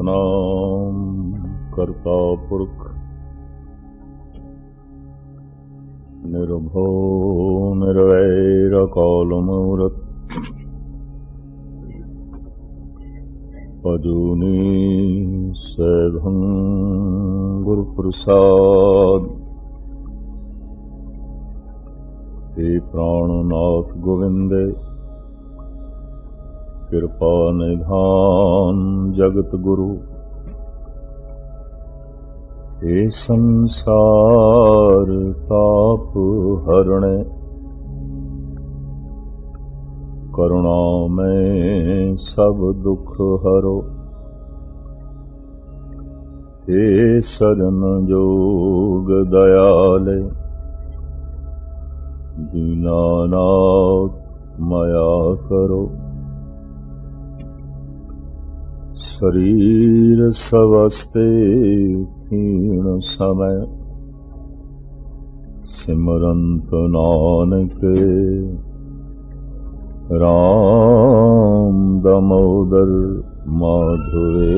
ਸਤਨਾਮ ਕਰਤਾ ਪੁਰਖ। ਨਿਰਭਉ ਨਿਰਵੈਰ ਅਕਾਲ ਮੂਰਤ। ਅਜੂਨੀ ਸੈਭੰ ਗੁਰ ਪ੍ਰਸਾਦ ਤੇ ਪ੍ਰਾਣਨਾਥ ਗੋਵਿੰਦੇ ਕਿਰਪਾ ਨਿਧਾਨ ਜਗਤ ਗੁਰੂ। ਏ ਸੰਸਾਰ ਤਾਪ ਹਰਣੇ, ਕਰੁਣਾ ਮੈਂ ਸਭ ਦੁੱਖ ਹਰੋ। ਏ ਸਰਨ ਜੋਗ ਦਇਆਲੇ ਦੀਨਾਨਾਥ ਮਾਇਆ ਕਰੋ। ਸਰੀਰ ਸਵਸਤੇ ਕੀਣ ਸਮੈ। ਸਿਮਰੰਤ ਨਾਨਕ ਰਾਮ ਦਮੋਦਰ ਮਾਧੁਰੇ।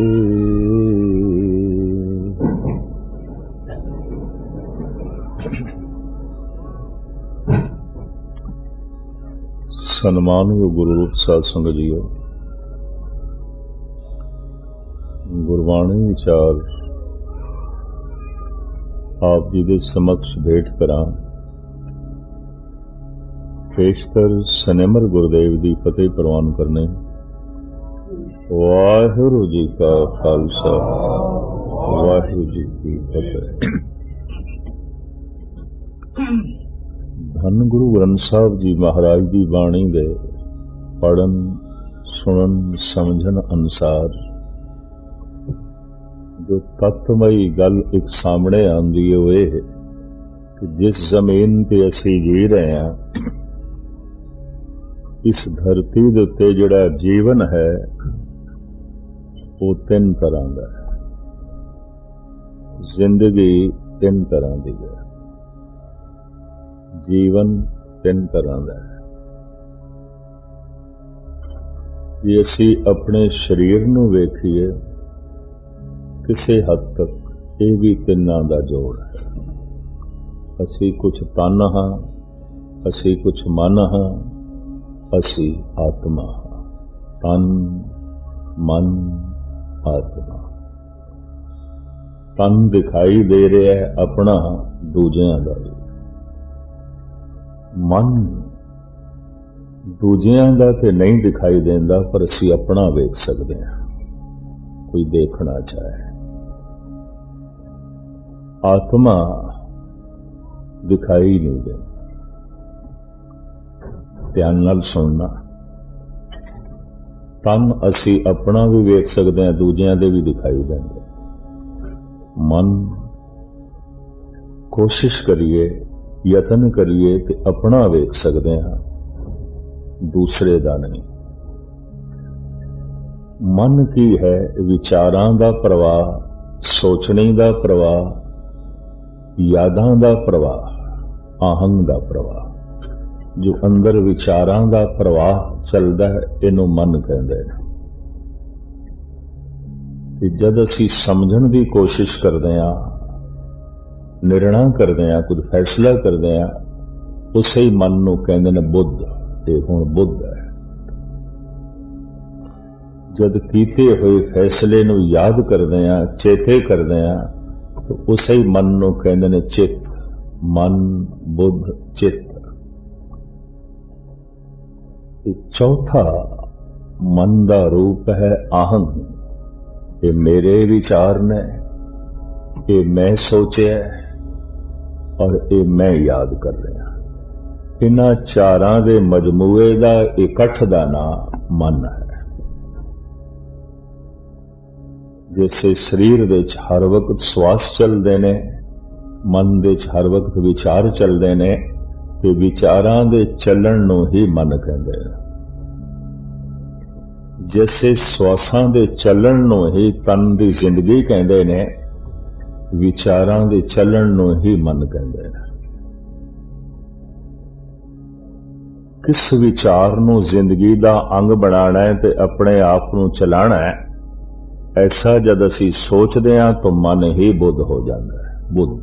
ਸਨਮਾਨਯੋਗ ਗੁਰੂ ਰੂਪ ਸਾਧ ਸੰਗਤ ਜੀਓ ਗੁਰਬਾਣੀ ਵਿਚਾਰ। ਆਪ ਜੀ ਦੇ ਸਮਕਸ਼ ਭੇਟ ਕਰਾਂ। ਪੇਸ਼ਤਰ ਸਨੇਮਰ ਗੁਰਦੇਵ ਦੀ ਫਤਿਹ ਪ੍ਰਵਾਨ ਕਰਨੇ। ਵਾਹਿਗੁਰੂ ਜੀ ਕਾ ਖਾਲਸਾ। ਵਾਹਿਗੁਰੂ ਜੀ ਕੀ ਫਤਿਹ। ਧੰਨ ਗੁਰੂ ਗ੍ਰੰਥ ਸਾਹਿਬ ਜੀ ਮਹਾਰਾਜ ਦੀ ਬਾਣੀ ਦੇ ਪੜਨ, ਸੁਣਨ, ਸਮਝਣ ਅਨੁਸਾਰ ਜੋ ਤਤਮਈ ਗੱਲ ਇੱਕ ਸਾਹਮਣੇ ਆਉਂਦੀ ਹੈ ਉਹ ਇਹ ਕਿ ਜਿਸ ਜ਼ਮੀਨ ਤੇ ਅਸੀਂ ਜੀ ਰਹੇ ਹਾਂ, ਇਸ ਧਰਤੀ ਦੇ ਉੱਤੇ ਜਿਹੜਾ ਜੀਵਨ ਹੈ, ਉਹ ਤਿੰਨ ਤਰ੍ਹਾਂ ਦਾ ਹੈ। ਜ਼ਿੰਦਗੀ ਤਿੰਨ ਤਰ੍ਹਾਂ ਦੀ ਹੈ। ਜੀਵਨ ਤਿੰਨ ਤਰ੍ਹਾਂ ਦਾ ਹੈ। ਜੇ ਅਸੀਂ ਆਪਣੇ ਸਰੀਰ ਨੂੰ ਵੇਖੀਏ ਕਿਸੇ ਹੱਦ ਤੱਕ ਇਹ ਵੀ ਤਿੰਨਾਂ ਦਾ ਜੋੜ ਹੈ। ਅਸੀਂ ਕੁਝ ਤਨ ਹਾਂ, ਅਸੀਂ ਕੁਝ ਮਨ ਹਾਂ, ਅਸੀਂ ਆਤਮਾ ਹਾਂ। ਤਨ, ਮਨ, ਆਤਮਾ। ਤਨ ਦਿਖਾਈ ਦੇ ਰਿਹਾ ਹੈ ਆਪਣਾ, ਦੂਜਿਆਂ ਦਾ ਵੀ। ਮਨ ਦੂਜਿਆਂ ਦਾ ਤੇ ਨਹੀਂ ਦਿਖਾਈ ਦਿੰਦਾ, ਪਰ ਅਸੀਂ ਆਪਣਾ ਵੇਖ ਸਕਦੇ ਹਾਂ। ਕੋਈ ਦੇਖਣਾ ਚਾਹੇ। ਆਤਮਾ ਦਿਖਾਈ ਨਹੀਂ ਦੇ। ਧਿਆਨ ਨਾਲ ਸੁਣਨਾ। ਤਨ ਅਸੀਂ ਆਪਣਾ ਵੀ ਵੇਖ ਸਕਦੇ ਹਾਂ, ਦੂਜਿਆਂ ਦੇ ਵੀ ਦਿਖਾਈ ਦਿੰਦੇ। ਮਨ ਕੋਸ਼ਿਸ਼ ਕਰੀਏ, ਯਤਨ ਕਰੀਏ ਤੇ ਆਪਣਾ ਵੇਖ ਸਕਦੇ ਹਾਂ, ਦੂਸਰੇ ਦਾ ਨਹੀਂ। ਮਨ ਕੀ ਹੈ? ਵਿਚਾਰਾਂ ਦਾ ਪ੍ਰਵਾਹ, ਸੋਚਣੀ ਦਾ ਪ੍ਰਵਾਹ ਯਾਦਾਂ ਦਾ ਪ੍ਰਵਾਹ, ਆਹੰਗ ਦਾ ਪ੍ਰਵਾਹ। ਜੋ ਅੰਦਰ ਵਿਚਾਰਾਂ ਦਾ ਪ੍ਰਵਾਹ ਚੱਲਦਾ ਹੈ, ਇਹਨੂੰ ਮਨ ਕਹਿੰਦੇ ਨੇ। ਤੇ ਜਦ ਅਸੀਂ ਸਮਝਣ ਦੀ ਕੋਸ਼ਿਸ਼ ਕਰਦੇ ਹਾਂ, ਨਿਰਣਾ ਕਰਦੇ ਹਾਂ, ਕੁਝ ਫੈਸਲਾ ਕਰਦੇ ਹਾਂ, ਉਸੇ ਹੀ ਮਨ ਨੂੰ ਕਹਿੰਦੇ ਨੇ ਬੁੱਧ, ਤੇ ਹੁਣ ਬੁੱਧ ਹੈ। ਜਦ ਕੀਤੇ ਹੋਏ ਫੈਸਲੇ ਨੂੰ ਯਾਦ ਕਰਦੇ ਆ ਚੇਤੇ ਕਰਦੇ ਆ ਉਸੇ ਹੀ ਮਨ ਨੂੰ ਕਹਿੰਦੇ ਨੇ ਚਿੱਤ, ਮਨ, ਬੁੱਧ, ਚਿੱਤ। ਇਹ ਚੌਥਾ, ਮਨ ਦਾ ਰੂਪ ਹੈ ਆਹੰ ਇਹ ਮੇਰੇ ਵਿਚਾਰ ਨੇ, ਇਹ ਮੈਂ ਸੋਚਿਆ ਔਰ ਇਹ ਮੈਂ ਯਾਦ ਕਰ ਰਿਹਾ। ਇਹਨਾਂ ਚਾਰਾਂ ਦੇ ਮਜਮੂਏ ਦਾ ਇਕੱਠ ਦਾ ਨਾਮ ਮਨ ਹੈ। ਜਿਵੇਂ ਸਰੀਰ ਵਿੱਚ ਹਰ ਵਕਤ ਸਵਾਸ ਚੱਲਦੇ ਨੇ, ਮਨ ਦੇ ਵਿੱਚ ਹਰ ਵਕਤ ਵਿਚਾਰ ਚੱਲਦੇ ਨੇ, ਤੇ ਵਿਚਾਰਾਂ ਦੇ ਚੱਲਣ ਨੂੰ ਹੀ ਮਨ ਕਹਿੰਦੇ ਨੇ ਜਿਵੇਂ ਸਵਾਸਾਂ ਦੇ ਚੱਲਣ ਨੂੰ ਹੀ ਤਨ ਦੀ ਜ਼ਿੰਦਗੀ ਕਹਿੰਦੇ ਨੇ, ਵਿਚਾਰਾਂ ਦੇ ਚੱਲਣ ਨੂੰ ਹੀ ਮਨ ਕਹਿੰਦੇ ਨੇ। ਕਿਸ ਵਿਚਾਰ ਨੂੰ ਜ਼ਿੰਦਗੀ ਦਾ ਅੰਗ ਬਣਾਉਣਾ ਹੈ ਤੇ ਆਪਣੇ ਆਪ ਨੂੰ ਚਲਾਉਣਾ ਹੈ ਐਸਾ ਜਦ ਅਸੀਂ ਸੋਚਦੇ ਹਾਂ ਤਾਂ ਮਨ ਹੀ ਬੁੱਧ ਹੋ ਜਾਂਦਾ ਹੈ, ਬੁੱਧ।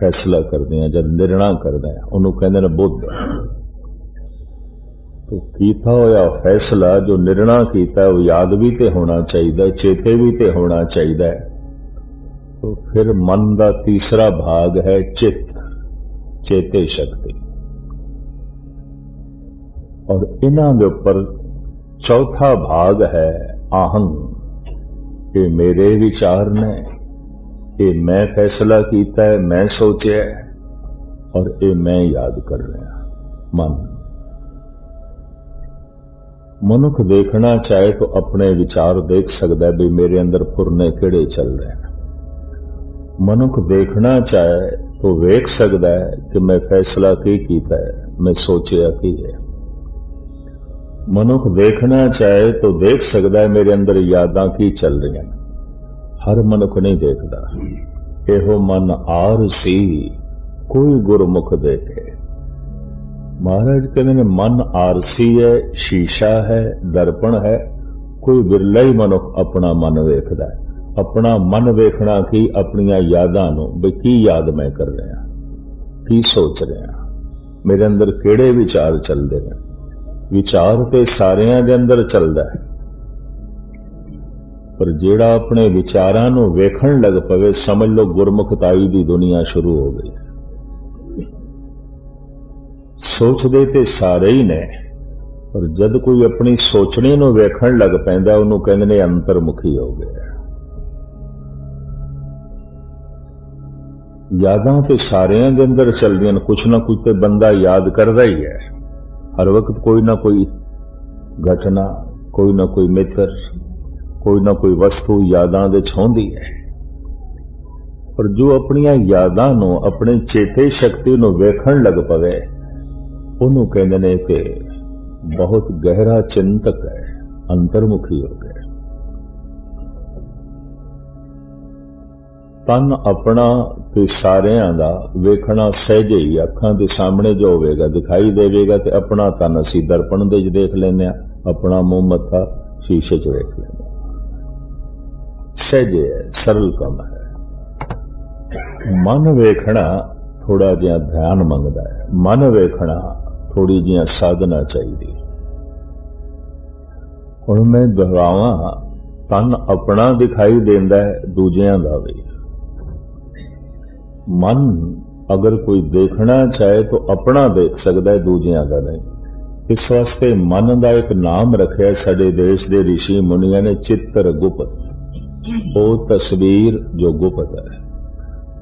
ਫੈਸਲਾ ਕਰਦੇ ਹਾਂ, ਜਦ ਨਿਰਣਾ ਕਰਦੇ ਹਾਂ, ਉਹਨੂੰ ਕਹਿੰਦੇ ਨੇ ਬੁੱਧ। ਤੋ ਕੀਤਾ ਹੋਇਆ ਫੈਸਲਾ, ਜੋ ਨਿਰਣਾ ਕੀਤਾ, ਉਹ ਯਾਦ ਵੀ ਤੇ ਹੋਣਾ ਚਾਹੀਦਾ, ਚੇਤੇ ਵੀ ਤੇ ਹੋਣਾ ਚਾਹੀਦਾ ਹੈ। ਤੋ ਫਿਰ ਮਨ ਦਾ ਤੀਸਰਾ ਭਾਗ ਹੈ ਚਿੱਤ, ਚੇਤੇ ਸ਼ਕਤੀ। ਔਰ ਇਹਨਾਂ ਦੇ ਉੱਪਰ ਚੌਥਾ ਭਾਗ ਹੈ ਆਹੰ ਇਹ ਮੇਰੇ ਵਿਚਾਰ ਨੇ। ਇਹ ਮੈਂ ਫੈਸਲਾ ਕੀਤਾ ਹੈ, ਮੈਂ ਸੋਚਿਆ ਔਰ ਇਹ ਮੈਂ ਯਾਦ ਕਰ ਰਿਹਾ ਮਨ। ਮਨੁੱਖ ਦੇਖਣਾ ਚਾਹੇ ਤਾਂ ਆਪਣੇ ਵਿਚਾਰ ਦੇਖ ਸਕਦਾ ਵੀ ਮੇਰੇ ਅੰਦਰ ਪੁਰਨੇ ਕਿਹੜੇ ਚੱਲ ਰਹੇ ਹਨ। ਮਨੁੱਖ ਦੇਖਣਾ ਚਾਹੇ ਤਾਂ ਵੇਖ ਸਕਦਾ ਹੈ ਕਿ ਮੈਂ ਫੈਸਲਾ ਕੀ ਕੀਤਾ ਹੈ, ਮੈਂ ਸੋਚਿਆ ਕੀ ਹੈ। ਮਨੁੱਖ ਦੇਖਣਾ ਚਾਹੇ ਤਾਂ ਦੇਖ ਸਕਦਾ ਹੈ, ਮੇਰੇ ਅੰਦਰ ਯਾਦਾਂ ਕੀ ਚੱਲ ਰਹੀਆਂ ਹਰ ਮਨੁੱਖ ਨਹੀਂ ਦੇਖਦਾ। ਇਹੋ ਮਨ ਆਰ ਸੀ, ਕੋਈ ਗੁਰਮੁਖ ਦੇਖੇ। ਮਹਾਰਾਜ ਕਹਿੰਦੇ ਨੇ, ਮਨ ਆਰਸੀ ਹੈ, ਸ਼ੀਸ਼ਾ ਹੈ, ਦਰਪਣ ਹੈ। ਕੋਈ ਵਿਰਲਾ ਹੀ ਮਨੁੱਖ ਆਪਣਾ ਮਨ ਵੇਖਦਾ ਹੈ। ਆਪਣਾ ਮਨ ਵੇਖਣਾ ਕੀ? ਆਪਣੀਆਂ ਯਾਦਾਂ ਨੂੰ, ਵੀ ਕੀ ਯਾਦ ਮੈਂ ਕਰ ਰਿਹਾ। ਕੀ ਸੋਚ ਰਿਹਾ? ਮੇਰੇ ਅੰਦਰ ਕਿਹੜੇ ਵਿਚਾਰ ਚੱਲਦੇ ਨੇ? ਵਿਚਾਰ ਤੇ ਸਾਰਿਆਂ ਦੇ ਅੰਦਰ ਚੱਲਦਾ ਹੈ। ਪਰ ਜਿਹੜਾ ਆਪਣੇ ਵਿਚਾਰਾਂ ਨੂੰ ਵੇਖਣ ਲੱਗ ਪਵੇ, ਸਮਝ ਲਓ ਗੁਰਮੁਖਤਾਈ ਦੀ ਦੁਨੀਆ ਸ਼ੁਰੂ ਹੋ ਗਈ ਸੋਚਦੇ ਤੇ ਸਾਰੇ ਹੀ ਨੇ, ਪਰ ਜਦ ਕੋਈ ਆਪਣੀ ਸੋਚਣੀ ਨੂੰ ਵੇਖਣ ਲੱਗ ਪੈਂਦਾ, ਉਹਨੂੰ ਕਹਿੰਦੇ ਨੇ ਅੰਤਰਮੁਖੀ ਹੋ ਗਿਆ ਯਾਦਾਂ ਤੇ ਸਾਰਿਆਂ ਦੇ ਅੰਦਰ ਚੱਲਦੀਆਂ ਨੇ, ਕੁਛ ਨਾ ਕੁਛ ਤੇ ਬੰਦਾ ਯਾਦ ਕਰਦਾ ਹੀ ਹੈ। ਹਰ ਵਕਤ ਕੋਈ ਨਾ ਕੋਈ ਘਟਨਾ, ਕੋਈ ਨਾ ਕੋਈ ਮਿੱਤਰ, ਕੋਈ ਨਾ ਕੋਈ ਵਸਤੂ ਯਾਦਾਂ ਦੇ ਛਾਉਂਦੀ ਹੈ। ਪਰ ਜੋ ਆਪਣੀਆਂ ਯਾਦਾਂ ਨੂੰ, ਆਪਣੇ ਚੇਤੇ ਸ਼ਕਤੀ ਨੂੰ ਵੇਖਣ ਲੱਗ ਪਵੇ, ਉਹਨੂੰ ਕਹਿੰਦੇ ਨੇ ਕਿ ਬਹੁਤ ਗਹਿਰਾ ਚਿੰਤਕ ਹੈ, ਅੰਤਰਮੁਖੀ ਹੋ ਗਿਆ ਤਨ ਆਪਣਾ ਤੇ ਸਾਰਿਆਂ ਦਾ ਵੇਖਣਾ ਸਹਿਜੇ ਹੀ ਅੱਖਾਂ ਦੇ ਸਾਹਮਣੇ ਜੋ ਹੋਵੇਗਾ ਦਿਖਾਈ ਦੇਵੇਗਾ ਤੇ ਆਪਣਾ ਤਨ ਅਸੀਂ ਦਰਪਣ ਦੇ ਵਿੱਚ ਦੇਖ ਲੈਂਦੇ ਆ ਆਪਣਾ ਮੂੰਹ ਮੱਥਾ ਸ਼ੀਸ਼ੇ 'ਚ ਵੇਖ ਲੈਂਦੇ ਹਾਂ। ਸਹਿਜੇ ਹੈ, ਸਰਲ ਕੰਮ ਹੈ। ਮਨ ਵੇਖਣਾ ਥੋੜਾ ਜਿਹਾ ਧਿਆਨ ਮੰਗਦਾ ਹੈ। ਮਨ ਵੇਖਣਾ ਥੋੜੀ ਜਿਹਾ ਸਾਧਨਾ ਚਾਹੀਦੀ ਹੁਣ ਮੈਂ ਦੁਹਰਾਵਾਂ, ਤਨ ਆਪਣਾ ਦਿਖਾਈ ਦਿੰਦਾ ਹੈ, ਦੂਜਿਆਂ ਦਾ ਵੀ। ਮਨ ਅਗਰ ਕੋਈ ਦੇਖਣਾ ਚਾਹੇ ਤਾਂ ਆਪਣਾ ਦੇਖ ਸਕਦਾ ਹੈ, ਦੂਜਿਆਂ ਦਾ ਨਹੀਂ। ਇਸ ਵਾਸਤੇ ਮਨ ਦਾ ਇੱਕ ਨਾਮ ਰੱਖਿਆ ਸਾਡੇ ਦੇਸ਼ ਦੇ ઋષਿ ਮੁਨੀਆਂ ਨੇ, ਚਿੱਤਰ ਗੁਪਤ। ਉਹ ਤਸਵੀਰ ਜੋ ਗੁਪਤ ਹੈ।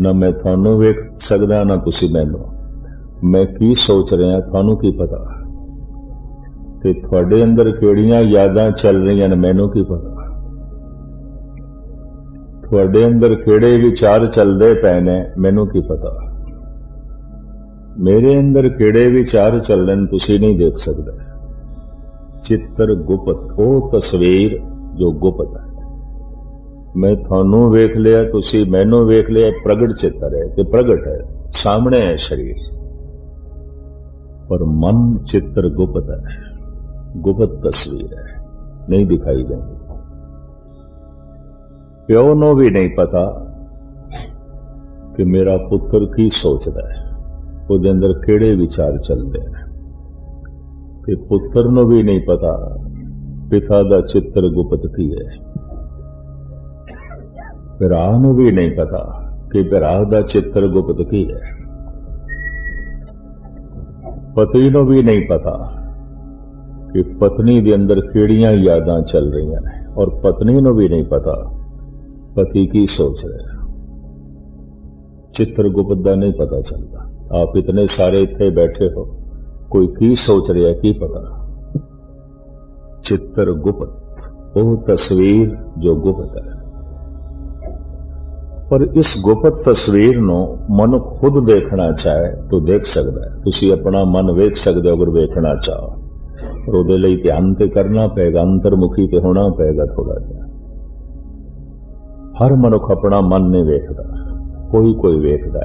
ਨਾ ਮੈਂ ਤੁਹਾਨੂੰ ਵੇਖ ਸਕਦਾ, ਨਾ ਤੁਸੀਂ ਮੈਨੂੰ। ਮੈਂ ਕੀ ਸੋਚ ਰਿਹਾ, ਤੁਹਾਨੂੰ ਕੀ ਪਤਾ? ਤੇ ਤੁਹਾਡੇ ਅੰਦਰ ਕਿਹੜੀਆਂ ਯਾਦਾਂ ਚੱਲ ਰਹੀਆਂ ਨੇ, ਮੈਨੂੰ ਕੀ ਪਤਾ? ਤੁਹਾਡੇ ਅੰਦਰ ਕਿਹੜੇ ਵਿਚਾਰ ਚੱਲਦੇ ਪਏ ਨੇ, ਮੈਨੂੰ ਕੀ ਪਤਾ? ਮੇਰੇ ਅੰਦਰ ਕਿਹੜੇ ਵਿਚਾਰ ਚੱਲਣ ਨੇ ਤੁਸੀਂ ਨਹੀਂ ਦੇਖ ਸਕਦੇ। ਚਿੱਤਰ ਗੁਪਤ, ਉਹ ਤਸਵੀਰ ਜੋ ਗੁਪਤ ਹੈ। ਮੈਂ ਤੁਹਾਨੂੰ ਵੇਖ ਲਿਆ, ਤੁਸੀਂ ਮੈਨੂੰ ਵੇਖ ਲਿਆ ਪ੍ਰਗਟ ਚਿੱਤਰ ਹੈ ਤੇ ਪ੍ਰਗਟ ਹੈ, ਸਾਹਮਣੇ ਹੈ ਸ਼ਰੀਰ। ਪਰ ਮਨ ਚਿੱਤਰ ਗੁਪਤ ਹੈ, ਗੁਪਤ ਤਸਵੀਰ ਹੈ, ਨਹੀਂ ਦਿਖਾਈ ਦਿੰਦੀ। ਪਿਓ ਨੂੰ ਵੀ ਨਹੀਂ ਪਤਾ ਕਿ ਮੇਰਾ ਪੁੱਤਰ ਕੀ ਸੋਚਦਾ ਹੈ। ਉਹਦੇ ਅੰਦਰ ਕਿਹੜੇ ਵਿਚਾਰ ਚੱਲਦੇ ਨੇ ਤੇ ਪੁੱਤਰ ਨੂੰ ਵੀ ਨਹੀਂ ਪਤਾ ਪਿਤਾ ਦਾ ਚਿੱਤਰ ਗੁਪਤ ਕੀ ਹੈ। ਭਰਾ ਨੂੰ ਵੀ ਨਹੀਂ ਪਤਾ ਕਿ ਭਰਾ ਦਾ ਚਿੱਤਰ ਗੁਪਤ ਕੀ ਹੈ। ਪਤੀ ਨੂੰ ਵੀ ਨਹੀਂ ਪਤਾ ਕਿ ਪਤਨੀ ਦੇ ਅੰਦਰ ਕਿਹੜੀਆਂ ਯਾਦਾਂ ਚੱਲ ਰਹੀਆਂ ਨੇ। ਔਰ ਪਤਨੀ ਨੂੰ ਵੀ ਨਹੀਂ ਪਤਾ ਪਤੀ ਕੀ ਸੋਚ ਰਿਹਾ ਚਿੱਤਰ ਗੁਪਤ ਦਾ ਨਹੀਂ ਪਤਾ ਚੱਲਦਾ। ਆਪ ਇਤਨੇ ਸਾਰੇ ਇੱਥੇ ਬੈਠੇ ਹੋ, ਕੋਈ ਕੀ ਸੋਚ ਰਿਹਾ ਕੀ ਪਤਾ? ਚਿੱਤਰ ਗੁਪਤ, ਉਹ ਤਸਵੀਰ ਜੋ ਗੁਪਤ ਹੈ। ਪਰ ਇਸ ਗੁਪਤ ਤਸਵੀਰ ਨੂੰ ਮਨ ਖੁਦ ਦੇਖਣਾ ਚਾਹੇ ਤਾਂ ਦੇਖ ਸਕਦਾ ਹੈ। ਤੁਸੀਂ ਆਪਣਾ ਮਨ ਵੇਖ ਸਕਦੇ ਹੋ ਅਗਰ ਵੇਖਣਾ ਚਾਹੋ। ਪਰ ਉਹਦੇ ਲਈ ਧਿਆਨ ਤੇ ਕਰਨਾ ਪਏਗਾ, ਅੰਤਰਮੁਖੀ ਤੇ ਹੋਣਾ ਪਏਗਾ ਥੋੜਾ ਜਿਹਾ। ਹਰ ਮਨੁੱਖ ਆਪਣਾ ਮਨ ਨਹੀਂ ਵੇਖਦਾ, ਕੋਈ ਕੋਈ ਵੇਖਦਾ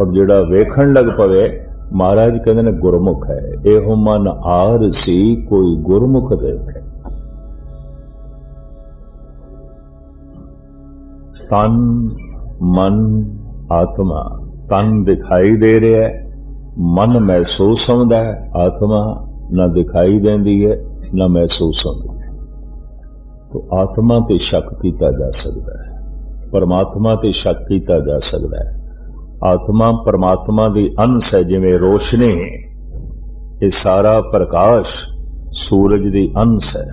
ਔਰ ਜਿਹੜਾ ਵੇਖਣ ਲੱਗ ਪਵੇ, ਮਹਾਰਾਜ ਕਹਿੰਦੇ ਨੇ ਗੁਰਮੁਖ ਹੈ। ਇਹੋ ਮਨ ਆਰ ਸੀ, ਕੋਈ ਗੁਰਮੁਖ ਦੇਖੇ। ਤਨ, ਮਨ, ਆਤਮਾ, ਤਨ ਦਿਖਾਈ ਦੇ ਰਿਹਾ ਹੈ। ਮਨ ਮਹਿਸੂਸ ਹੁੰਦਾ ਹੈ, ਆਤਮਾ ਨਾ ਦਿਖਾਈ ਦਿੰਦੀ ਹੈ, ਨਾ ਮਹਿਸੂਸ ਹੁੰਦੀ ਹੈ। ਤੋ ਆਤਮਾ ਤੇ ਸ਼ੱਕ ਕੀਤਾ ਜਾ ਸਕਦਾ ਹੈ। ਪਰਮਾਤਮਾ ਤੇ ਸ਼ੱਕ ਕੀਤਾ ਜਾ ਸਕਦਾ ਹੈ। ਆਤਮਾ ਪਰਮਾਤਮਾ ਦੀ ਅੰਸ਼ ਹੈ, ਜਿਵੇਂ ਰੋਸ਼ਨੀ, ਇਹ ਸਾਰਾ ਪ੍ਰਕਾਸ਼ ਸੂਰਜ ਦੀ ਅੰਸ਼ ਹੈ।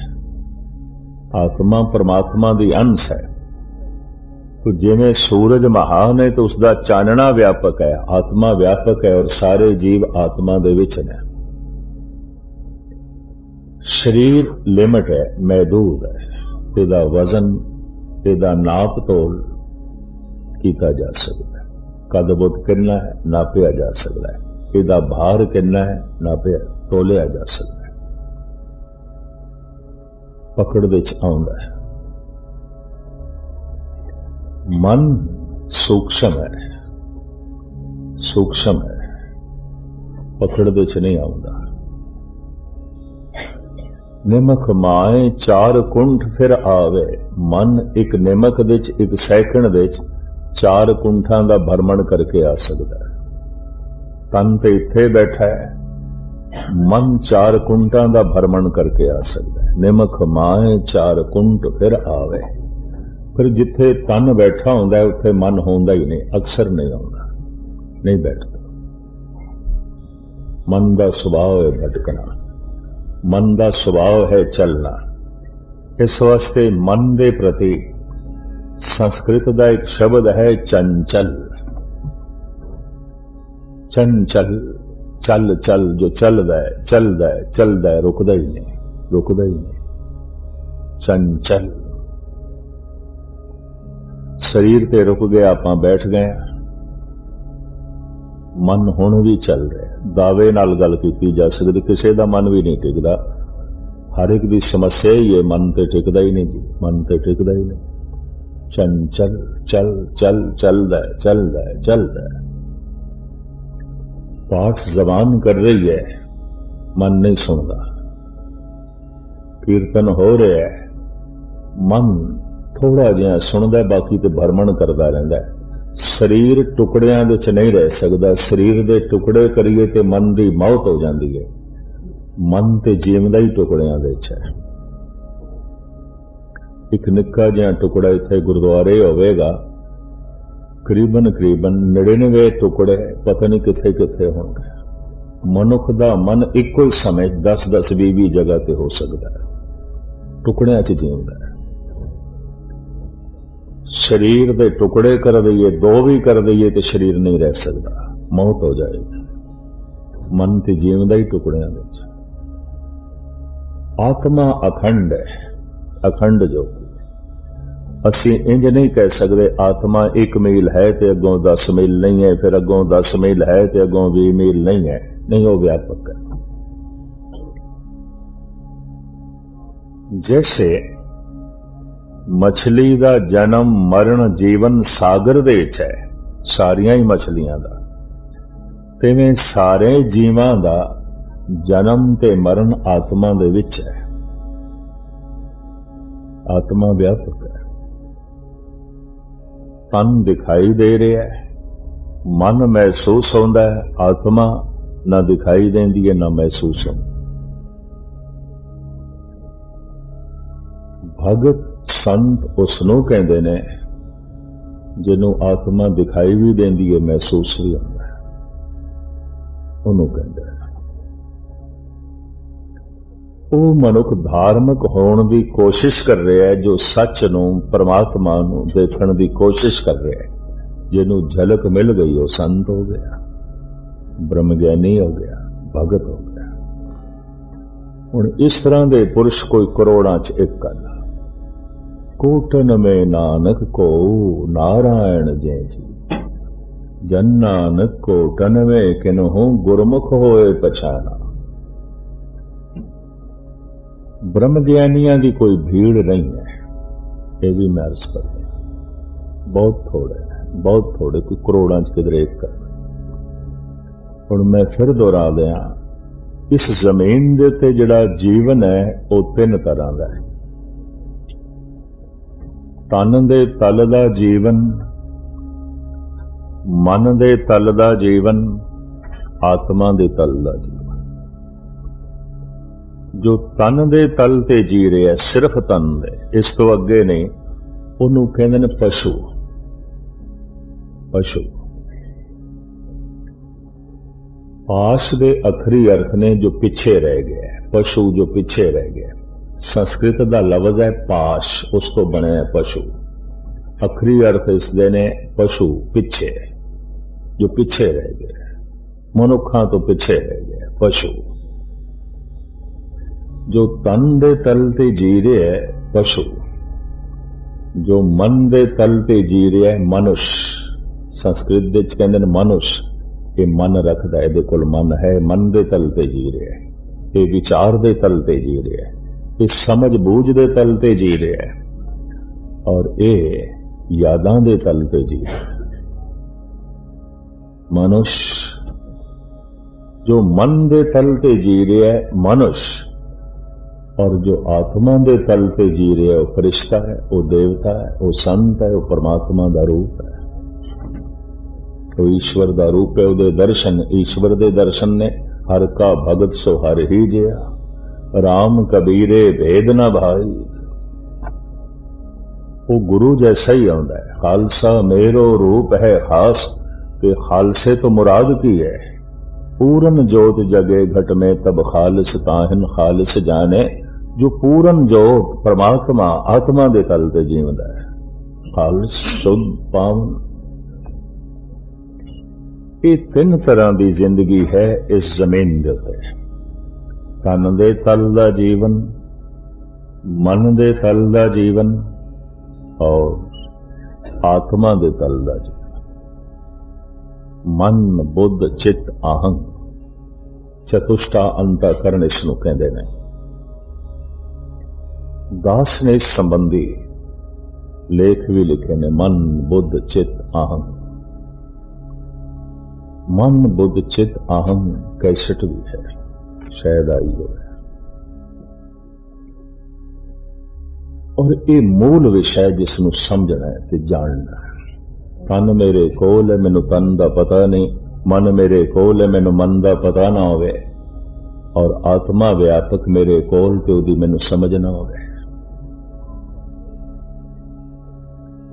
ਆਤਮਾ ਪਰਮਾਤਮਾ ਦੀ ਅੰਸ਼ ਹੈ। ਤੋ ਜਿਵੇਂ ਸੂਰਜ ਮਹਾਨ ਹੈ, ਤੇ ਉਸ ਦਾ ਚਾਨਣਾ ਵਿਆਪਕ ਹੈ, ਆਤਮਾ ਵਿਆਪਕ ਹੈ ਔਰ ਸਾਰੇ ਜੀਵ ਆਤਮਾ ਦੇ ਵਿੱਚ ਨੇ। ਸਰੀਰ ਲਿਮਟ ਹੈ ਮਹਦੂਦ ਹੈ ਇਹਦਾ ਵਜ਼ਨ ਇਹਦਾ ਨਾਪ ਤੋਲ ਕੀਤਾ ਜਾ ਸਕਦਾ ਹੈ। ਕਦ ਬੁੱਧ ਕਿੰਨਾ ਹੈ? ਨਾਪਿਆ ਜਾ ਸਕਦਾ ਹੈ। ਇਹਦਾ ਭਾਰ ਕਿੰਨਾ ਹੈ? ਨਾਪਿਆ, ਤੋਲਿਆ ਜਾ ਸਕਦਾ ਹੈ। ਪਕੜ ਵਿੱਚ ਆਉਂਦਾ ਹੈ। ਮਨ ਸੂਖਸ਼ਮ ਹੈ। ਸੂਖਸ਼ਮ ਹੈ। ਪਕੜ ਵਿੱਚ ਨਹੀਂ ਆਉਂਦਾ। ਨਿਮਖ ਮਾਏ ਚਾਰ ਕੁੰਠ ਫਿਰ ਆਵੇ। ਮਨ ਇੱਕ ਨਿਮਕ ਵਿੱਚ, ਇੱਕ ਸੈਕਿੰਡ ਵਿੱਚ ਚਾਰ ਕੁੰਠਾਂ ਦਾ ਭਰਮਣ ਕਰਕੇ ਆ ਸਕਦਾ ਹੈ। ਤਨ ਤੇ ਇੱਥੇ ਬੈਠਾ ਹੈ। ਮਨ ਚਾਰ ਕੁੰਠਾਂ ਦਾ ਭਰਮਣ ਕਰਕੇ ਆ ਸਕਦਾ ਹੈ। ਨਿਮਕ ਮਾਏ ਚਾਰ ਕੁੰਠ ਫਿਰ ਆਵੇ। ਫਿਰ ਜਿੱਥੇ ਤਨ ਬੈਠਾ ਹੁੰਦਾ ਹੈ, ਉੱਥੇ ਮਨ ਹੁੰਦਾ ਹੀ ਨਹੀਂ, ਅਕਸਰ ਨਹੀਂ ਆਉਂਦਾ। ਨਹੀਂ ਬੈਠਦਾ। ਮਨ ਦਾ ਸੁਭਾਅ ਹੈ ਭਟਕਣਾ। ਮਨ ਦਾ ਸੁਭਾਅ ਹੈ ਚੱਲਣਾ। ਇਸ ਵਾਸਤੇ ਮਨ ਦੇ ਪ੍ਰਤੀ ਸੰਸਕ੍ਰਿਤ ਦਾ ਇੱਕ ਸ਼ਬਦ ਹੈ ਚੰਚਲ। ਚੰਚਲ, ਚੱਲ ਚੱਲ, ਜੋ ਚੱਲਦਾ ਹੈ ਚੱਲਦਾ ਹੈ ਚੱਲਦਾ ਹੈ, ਰੁਕਦਾ ਹੀ ਨਹੀਂ, ਰੁਕਦਾ ਹੀ ਨਹੀਂ। ਚੰਚਲ। ਸਰੀਰ ਤੇ ਰੁਕ ਗਿਆ ਆਪਾਂ ਬੈਠ ਗਏ ਹਾਂ। ਮਨ ਹੁਣ ਵੀ ਚੱਲ ਰਿਹਾ ਦਾਅਵੇ ਨਾਲ ਗੱਲ ਕੀਤੀ ਜਾ ਸਕਦੀ, ਕਿਸੇ ਦਾ ਮਨ ਵੀ ਨਹੀਂ ਟਿਕਦਾ। ਹਰ ਇੱਕ ਦੀ ਸਮੱਸਿਆ ਹੀ ਹੈ ਮਨ ਤੇ ਟਿਕਦਾ ਹੀ ਨਹੀਂ ਜੀ, ਮਨ ਤੇ ਟਿਕਦਾ ਹੀ ਨਹੀਂ। ਚੰਚਲ ਚੱਲ ਚੱਲ ਚੱਲਦਾ ਚੱਲਦਾ ਚੱਲਦਾ ਪਾਠ ਜ਼ਬਾਨ ਕਰ ਰਹੀ ਹੈ, ਮਨ ਨਹੀਂ ਸੁਣਦਾ। ਕੀਰਤਨ ਹੋ ਰਿਹਾ ਹੈ, ਮਨ ਥੋੜਾ ਜਿਹਾ ਸੁਣਦਾ ਬਾਕੀ ਤੇ ਭਰਮਣ ਕਰਦਾ ਰਹਿੰਦਾ ਹੈ। ਸਰੀਰ ਟੁਕੜਿਆਂ ਵਿੱਚ ਨਹੀਂ ਰਹਿ ਸਕਦਾ। ਸਰੀਰ ਦੇ ਟੁਕੜੇ ਕਰੀਏ ਤੇ ਮਨ ਦੀ ਮੌਤ ਹੋ ਜਾਂਦੀ ਹੈ। ਮਨ ਤੇ ਜੀਵਦਾ ਹੀ ਟੁਕੜਿਆਂ ਵਿੱਚ ਹੈ। ਇੱਕ ਨਿੱਕਾ ਜਿਹਾ ਟੁਕੜਾ ਇੱਥੇ ਗੁਰਦੁਆਰੇ ਹੋਵੇਗਾ। ਕਰੀਬਨ ਕਰੀਬਨ 99 ਟੁਕੜੇ, ਪਤਾ ਨਹੀਂ ਕਿੱਥੇ ਕਿੱਥੇ ਹੋਣਗੇ। ਮਨੁੱਖ ਦਾ ਮਨ ਇੱਕੋ ਹੀ ਸਮੇਂ 10 10 20 20 ਜਗ੍ਹਾ ਤੇ ਹੋ ਸਕਦਾ ਹੈ। ਟੁਕੜਿਆਂ 'ਚ ਜਿਉਂਦਾ ਹੈ। ਸਰੀਰ ਦੇ ਟੁਕੜੇ ਕਰ ਦਈਏ, ਦੋ ਵੀ ਕਰ ਦਈਏ ਤੇ ਸਰੀਰ ਨਹੀਂ ਰਹਿ ਸਕਦਾ। ਮੌਤ ਹੋ ਜਾਏਗੀ। ਮਨ ਤੇ ਜੀਵਦਾ ਹੀ ਟੁਕੜਿਆਂ ਵਿੱਚ। ਆਤਮਾ ਅਖੰਡ ਹੈ, ਅਖੰਡ ਜੋ ਅਸੀਂ ਇੰਜ ਨਹੀਂ ਕਹਿ ਸਕਦੇ, ਆਤਮਾ 1 ਮੀਲ ਹੈ ਤੇ ਅੱਗੋਂ 10 ਮੀਲ ਨਹੀਂ ਹੈ, ਫਿਰ ਅੱਗੋਂ 10 ਮੀਲ ਹੈ ਤੇ ਅੱਗੋਂ 20 ਮੀਲ ਨਹੀਂ ਹੈ। ਨਹੀਂ, ਉਹ ਵਿਆਪਕ ਹੈ। ਜੈਸੇ ਮੱਛਲੀ ਦਾ ਜਨਮ ਮਰਨ ਜੀਵਨ ਸਾਗਰ ਦੇ ਵਿੱਚ ਹੈ। ਸਾਰੀਆਂ ਹੀ ਮਛਲੀਆਂ ਦਾ। ਤਿਵੇਂ ਸਾਰੇ ਜੀਵਾਂ ਦਾ ਜਨਮ ਤੇ ਮਰਨ ਆਤਮਾ ਦੇ ਵਿੱਚ ਹੈ। ਆਤਮਾ ਵਿਆਪਕ ਹੈ। ਤਨ ਦਿਖਾਈ ਦੇ ਰਿਹਾ ਹੈ। ਮਨ ਮਹਿਸੂਸ ਹੁੰਦਾ ਹੈ। ਆਤਮਾ ਨਾ ਦਿਖਾਈ ਦਿੰਦੀ ਹੈ, ਨਾ ਮਹਿਸੂਸ ਹੁੰਦੀ। ਭਗਤ ਸੰਤ ਉਸ ਨੂੰ ਕਹਿੰਦੇ ਨੇ, ਜਿਹਨੂੰ ਆਤਮਾ ਦਿਖਾਈ ਵੀ ਦਿੰਦੀ ਹੈ, ਮਹਿਸੂਸ ਵੀ ਹੁੰਦਾ ਹੈ। ਉਹਨੂੰ ਕਹਿੰਦੇ ਉਹ ਮਨੁੱਖ ਧਾਰਮਿਕ ਹੋਣ ਦੀ ਕੋਸ਼ਿਸ਼ ਕਰ ਰਿਹਾ ਹੈ, ਜੋ ਸੱਚ ਨੂੰ, ਪਰਮਾਤਮਾ ਨੂੰ ਦੇਖਣ ਦੀ ਕੋਸ਼ਿਸ਼ ਕਰ ਰਿਹਾ ਹੈ। ਜਿਹਨੂੰ ਝਲਕ ਮਿਲ ਗਈ, ਉਹ ਸੰਤ ਹੋ ਗਿਆ ਬ੍ਰਹਮ ਗਿਆਨੀ ਹੋ ਗਿਆ, ਭਗਤ ਹੋ ਗਿਆ। ਹੁਣ ਇਸ ਤਰ੍ਹਾਂ ਦੇ ਪੁਰਸ਼ ਕੋਈ ਕਰੋੜਾਂ ਚ ਇੱਕ ਹਨ। ਕੋਟਨ ਮੇ ਨਾਨਕ ਕੋ ਨਾਰਾਇਣ ਜੈ ਜੀ। ਜਨ ਨਾਨਕ ਕੋਟਨ ਮੇ ਕਿਨਹੂ ਗੁਰਮੁਖ ਹੋਏ ਪਛਾਨਾ। ਬ੍ਰਹਮ ਗਿਆਨੀਆਂ ਦੀ ਕੋਈ ਭੀੜ ਨਹੀਂ ਹੈ, ਇਹ ਵੀ ਮੈਂ ਅਰਜ਼ ਕਰਦਾ ਬਹੁਤ ਥੋੜੇ ਬਹੁਤ ਥੋੜੇ ਕੋਈ ਕਰੋੜਾਂ ਚ ਕਿਧਰੇ ਇੱਕ ਹੁਣ ਮੈਂ ਫਿਰ ਦੁਹਰਾ ਦਿਆਂ ਇਸ ਜ਼ਮੀਨ ਦੇ ਉੱਤੇ ਜਿਹੜਾ ਜੀਵਨ ਹੈ, ਉਹ ਤਿੰਨ ਤਰ੍ਹਾਂ ਦਾ ਹੈ। ਤਨ ਦੇ ਤਲ ਦਾ ਜੀਵਨ, ਮਨ ਦੇ ਤਲ ਦਾ ਜੀਵਨ, ਆਤਮਾ ਦੇ ਤਲ ਦਾ ਜੀਵਨ। ਜੋ ਤਨ ਦੇ ਤਲ ਤੇ ਜੀ ਰਿਹਾ ਸਿਰਫ ਤਨ ਦੇ, ਇਸ ਤੋਂ ਅੱਗੇ ਨੇ ਉਹਨੂੰ ਕਹਿੰਦੇ ਨੇ ਪਸ਼ੂ। ਪਸ਼ੂ। ਪਾਸ਼ ਦੇ ਅਖਰੀ ਅਰਥ ਨੇ ਜੋ ਪਿੱਛੇ ਰਹਿ ਗਏ ਪਸ਼ੂ ਜੋ ਪਿੱਛੇ ਰਹਿ ਗਿਆ ਸੰਸਕ੍ਰਿਤ ਦਾ ਲਫ਼ਜ਼ ਹੈ ਪਾਸ਼, ਉਸ ਤੋਂ ਬਣਿਆ ਪਸ਼ੂ। ਅਖਰੀ ਅਰਥ ਇਸ ਦੇ ਨੇ ਪਸ਼ੂ ਪਿੱਛੇ, ਜੋ ਪਿੱਛੇ ਰਹਿ ਗਏ ਮਨੁੱਖਾਂ ਤੋਂ ਪਿੱਛੇ ਰਹਿ ਗਏ ਪਸ਼ੂ। ਜੋ ਤਨ ਦੇ ਤਲ ਤੇ ਜੀ ਰਿਹਾ ਹੈ, ਪਸ਼ੂ। ਜੋ ਮਨ ਦੇ ਤਲ ਤੇ ਜੀ ਰਿਹਾ ਹੈ, ਮਨੁਸ਼। ਸੰਸਕ੍ਰਿਤ ਦੇ ਵਿੱਚ ਕਹਿੰਦੇ ਨੇ ਮਨੁਸ਼ ਇਹ ਮਨ ਰੱਖਦਾ ਇਹਦੇ ਕੋਲ ਮਨ ਹੈ, ਮਨ ਦੇ ਤਲ ਤੇ ਜੀ ਰਿਹਾ ਹੈ। ਇਹ ਵਿਚਾਰ ਦੇ ਤਲ ਤੇ ਜੀ ਰਿਹਾ ਹੈ। ਇਹ ਸਮਝ ਬੂਝ ਦੇ ਤਲ ਤੇ ਜੀ ਰਿਹਾ ਹੈ ਔਰ ਇਹ ਯਾਦਾਂ ਦੇ ਤਲ ਤੇ ਜੀ ਰਿਹਾ ਮਨੁਸ਼, ਜੋ ਮਨ ਦੇ ਤਲ ਤੇ ਜੀ ਰਿਹਾ ਹੈ, ਮਨੁਸ਼, ਔਰ ਜੋ ਆਤਮਾ ਦੇ ਤਲ ਤੇ ਜੀ ਰਿਹਾ ਉਹ ਫਰਿਸ਼ਤਾ ਹੈ, ਉਹ ਦੇਵਤਾ ਹੈ, ਉਹ ਸੰਤ ਹੈ, ਉਹ ਪਰਮਾਤਮਾ ਦਾ ਰੂਪ ਹੈ। ਉਹ ਈਸ਼ਵਰ ਦਾ ਰੂਪ ਹੈ, ਉਹਦੇ ਦਰਸ਼ਨ, ਈਸ਼ਵਰ ਦੇ ਦਰਸ਼ਨ ਨੇ, ਹਰ ਕਾ ਭਗਤ ਸੋ ਹਰ ਹੀ ਜਿਆ। RAM ਕਬੀਰੇ ਭੇਦ ਨਾ ਭਾਈ ਉਹ ਗੁਰੂ ਜੈਸਾ ਹੀ ਆਉਂਦਾ ਹੈ। ਖਾਲਸਾ ਮੇਰੋ ਰੂਪ ਹੈ ਖਾਸ ਤੇ ਖਾਲਸੇ ਤੋਂ ਮੁਰਾਦ ਕੀ ਹੈ? ਪੂਰਨ ਜੋਤ ਜਗੇ ਘਟ ਮੇ ਤਬ ਖਾਲਸ ਤਾਹਨ ਖਾਲਸ ਜਾਣੇ, ਜੋ ਪੂਰਨ ਜੋਤ ਪਰਮਾਤਮਾ ਆਤਮਾ ਦੇ ਤਲ ਤੇ ਜੀਵਦਾ ਹੈ। ਖਾਲਸ ਸੁਧ ਪਾਵਨ। ਇਹ ਤਿੰਨ ਤਰ੍ਹਾਂ ਦੀ ਜ਼ਿੰਦਗੀ ਹੈ ਇਸ ਜ਼ਮੀਨ ਦੇ ਉੱਤੇ। ਤਨ ਦੇ ਤਲ ਦਾ ਜੀਵਨ, ਮਨ ਦੇ ਤਲ ਦਾ ਜੀਵਨ ਔਰ ਆਤਮਾ ਦੇ ਤਲ ਦਾ ਜੀਵਨ। ਮਨ, ਬੁੱਧ, ਚਿੱਤ ਆਹੰਗ ਚਤੁਸ਼ਟਾ ਅੰਤਕਰਨ ਇਸ ਨੂੰ ਕਹਿੰਦੇ ਨੇ। ਦਾਸ ਨੇ ਇਸ ਸੰਬੰਧੀ ਲੇਖ ਵੀ ਲਿਖੇ ਨੇ, ਮਨ, ਬੁੱਧ, ਚਿੱਤ ਆਹੰਗ ਮਨ, ਬੁੱਧ, ਚਿੱਤ ਅਹੰ ਕੈਸਟ ਵੀ ਹੈ। ਸ਼ਾਇਦ ਆਈ ਹੋਵੇ ਔਰ ਇਹ ਮੂਲ ਵਿਸ਼ਾ ਜਿਸ ਨੂੰ ਸਮਝਣਾ ਹੈ ਤੇ ਜਾਣਨਾ ਹੈ ਤਨ ਮੇਰੇ ਕੋਲ ਹੈ ਮੈਨੂੰ ਤਨ ਦਾ ਪਤਾ ਨਹੀਂ ਮਨ ਮੇਰੇ ਕੋਲ ਹੈ ਮੈਨੂੰ ਮਨ ਦਾ ਪਤਾ ਨਾ ਹੋਵੇ ਔਰ ਆਤਮਾ ਵਿਆਪਕ ਮੇਰੇ ਕੋਲ ਤੇ ਉਹਦੀ ਮੈਨੂੰ ਸਮਝ ਨਾ ਹੋਵੇ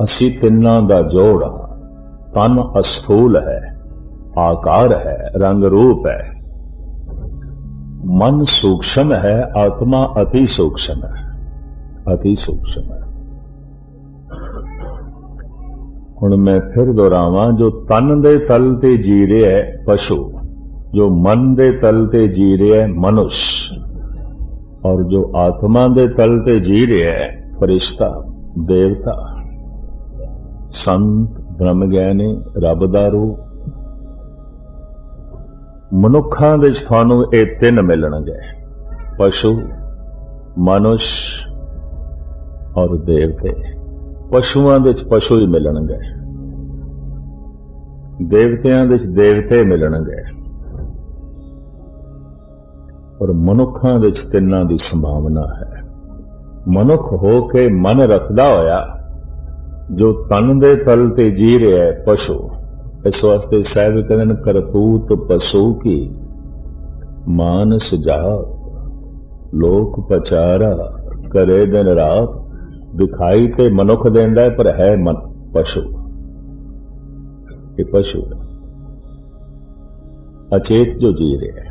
ਅਸੀਂ ਤਿੰਨਾਂ ਦਾ ਜੋੜ ਤਨ ਅਸਥੂਲ ਹੈ ਆਕਾਰ ਹੈ ਰੰਗ ਰੂਪ ਹੈ ਮਨ ਸੂਖਸ਼ਮ ਹੈ, ਆਤਮਾ ਅਤੀ ਸੂਖਸ਼ਮ ਹੈ। ਅਤੀ ਸੂਖਸ਼ਮ ਹੈ। ਹੁਣ ਮੈਂ ਫਿਰ ਦੁਹਰਾਵਾਂ, ਜੋ ਤਨ ਦੇ ਤਲ ਤੇ ਜੀ ਰਿਹਾ ਹੈ, ਪਸ਼ੂ। ਜੋ ਮਨ ਦੇ ਤਲ ਤੇ ਜੀ ਰਿਹਾ ਹੈ, ਮਨੁਸ਼। ਔਰ ਜੋ ਆਤਮਾ ਦੇ ਤਲ ਤੇ ਜੀ ਰਿਹਾ ਹੈ, ਫਰਿਸ਼ਤਾ, ਦੇਵਤਾ। ਸੰਤ ਬ੍ਰਹਮ ਗਿਆਨੀ ਰੱਬ ਦਾ ਮਨੁੱਖਾਂ ਦੇ ਵਿੱਚ ਤੁਹਾਨੂੰ ਇਹ ਤਿੰਨ ਮਿਲਣਗੇ। ਪਸ਼ੂ, ਮਨੁਸ਼ ਔਰ ਦੇਵਤੇ। ਪਸ਼ੂਆਂ ਦੇ ਵਿੱਚ ਪਸ਼ੂ ਹੀ ਮਿਲਣਗੇ। ਦੇਵਤਿਆਂ ਦੇ ਵਿੱਚ ਦੇਵਤੇ ਮਿਲਣਗੇ। ਔਰ ਮਨੁੱਖਾਂ ਦੇ ਵਿੱਚ ਤਿੰਨਾਂ ਦੀ ਸੰਭਾਵਨਾ ਹੈ। ਮਨੁੱਖ ਹੋ ਕੇ ਮਨ ਰੱਖਦਾ ਹੋਇਆ, ਜੋ ਤਨ ਦੇ ਤਲ ਤੇ ਜੀ ਰਿਹਾ ਹੈ, ਪਸ਼ੂ। ਇਸ ਵਾਸਤੇ ਸਾਹਿਬ ਕਹਿੰਦੇ ਨੇ, ਕਰਤੂਤ ਪਸ਼ੂ ਕੀ? ਮਾਨ ਜਾ ਲੋਕ ਪਚਾਰਾ, ਕਰੇ ਦਿਨ ਰਾਤ ਦਿਖਾਈ ਤੇ ਮਨੁੱਖ ਦਿੰਦਾ ਹੈ, ਪਰ ਹੈ ਮਨ ਪਸ਼ੂ। ਇਹ ਪਸ਼ੂ ਅਚੇਤ ਜੋ ਜੀ ਰਿਹਾ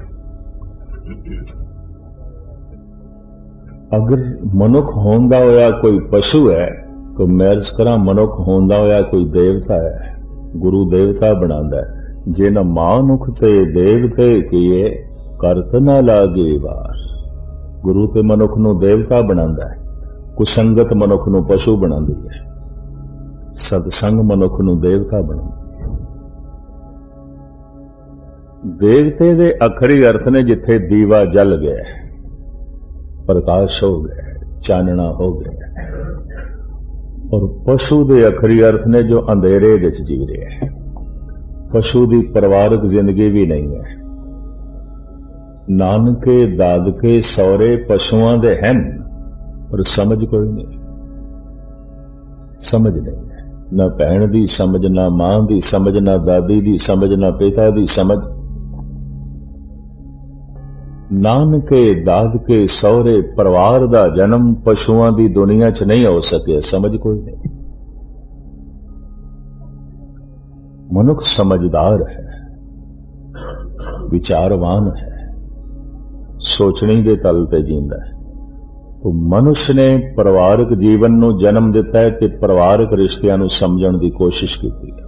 ਅਗਰ ਮਨੁੱਖ ਹੋਂਦਾ ਹੋਇਆ ਕੋਈ ਪਸ਼ੂ ਹੈ, ਤਾਂ ਮੈਰਜ ਕਰਾਂ ਮਨੁੱਖ ਹੋਂਦਾ ਹੋਇਆ ਕੋਈ ਦੇਵਤਾ ਹੈ। ਗੁਰੂ ਦੇਵਤਾ ਬਣਾਉਂਦਾ ਜਿਨ ਮਾਨੁਖ ਤੇ ਦੇਵਤੇ ਕੀਏ, ਕਰਤ ਨਾ ਲਾਗੇ ਵਾਰ ਗੁਰੂ ਤੇ ਮਨੁੱਖ ਨੂੰ ਦੇਵਤਾ ਬਣਾਉਂਦਾ ਹੈ। ਕੁਸੰਗਤ ਮਨੁੱਖ ਨੂੰ ਪਸ਼ੂ ਬਣਾਉਂਦੀ ਹੈ। ਸਤਸੰਗ ਮਨੁੱਖ ਨੂੰ ਦੇਵਤਾ ਬਣਾਉਂਦਾ ਦੇਵਤੇ ਦੇ ਅਖਰੀ ਅਰਥ ਨੇ ਜਿੱਥੇ ਦੀਵਾ ਜਲ ਗਿਆ ਪ੍ਰਕਾਸ਼ ਹੋ ਗਿਆ ਚਾਨਣਾ ਹੋ ਗਿਆ ਔਰ ਪਸ਼ੂ ਦੇ ਅਖਰੀ ਅਰਥ ਨੇ ਜੋ ਅੰਧੇਰੇ ਵਿੱਚ ਜੀ ਰਿਹਾ ਹੈ। ਪਸ਼ੂ ਦੀ ਪਰਿਵਾਰਕ ਜ਼ਿੰਦਗੀ ਵੀ ਨਹੀਂ ਹੈ। ਨਾਨਕੇ, ਦਾਦਕੇ ਸੌਰੇ ਪਸ਼ੂਆਂ ਦੇ ਹਨ, ਪਰ ਸਮਝ ਕੋਈ ਨਹੀਂ। ਸਮਝ ਨਹੀਂ ਨਾ ਭੈਣ ਦੀ ਸਮਝ, ਨਾ ਮਾਂ ਦੀ ਸਮਝ, ਨਾ ਦਾਦੀ ਦੀ ਸਮਝ, ਨਾ ਪਿਤਾ ਦੀ ਸਮਝ। ਨਾਨਕੇ, ਦਾਦਕੇ, ਸਹੁਰੇ, ਪਰਿਵਾਰ ਦਾ ਜਨਮ ਪਸ਼ੂਆਂ ਦੀ ਦੁਨੀਆ 'ਚ ਨਹੀਂ ਹੋ ਸਕਿਆ, ਸਮਝ ਕੋਈ ਨਹੀਂ। ਮਨੁੱਖ ਸਮਝਦਾਰ ਹੈ, ਵਿਚਾਰਵਾਨ ਹੈ, ਸੋਚਣੀ ਦੇ ਤਲ ਤੇ ਜੀਂਦਾ ਹੈ। ਉਹ ਮਨੁੱਖ ਨੇ ਪਰਿਵਾਰਕ ਜੀਵਨ ਨੂੰ ਜਨਮ ਦਿੱਤਾ ਹੈ ਤੇ ਪਰਿਵਾਰਕ ਰਿਸ਼ਤਿਆਂ ਨੂੰ ਸਮਝਣ ਦੀ ਕੋਸ਼ਿਸ਼ ਕੀਤੀ ਹੈ।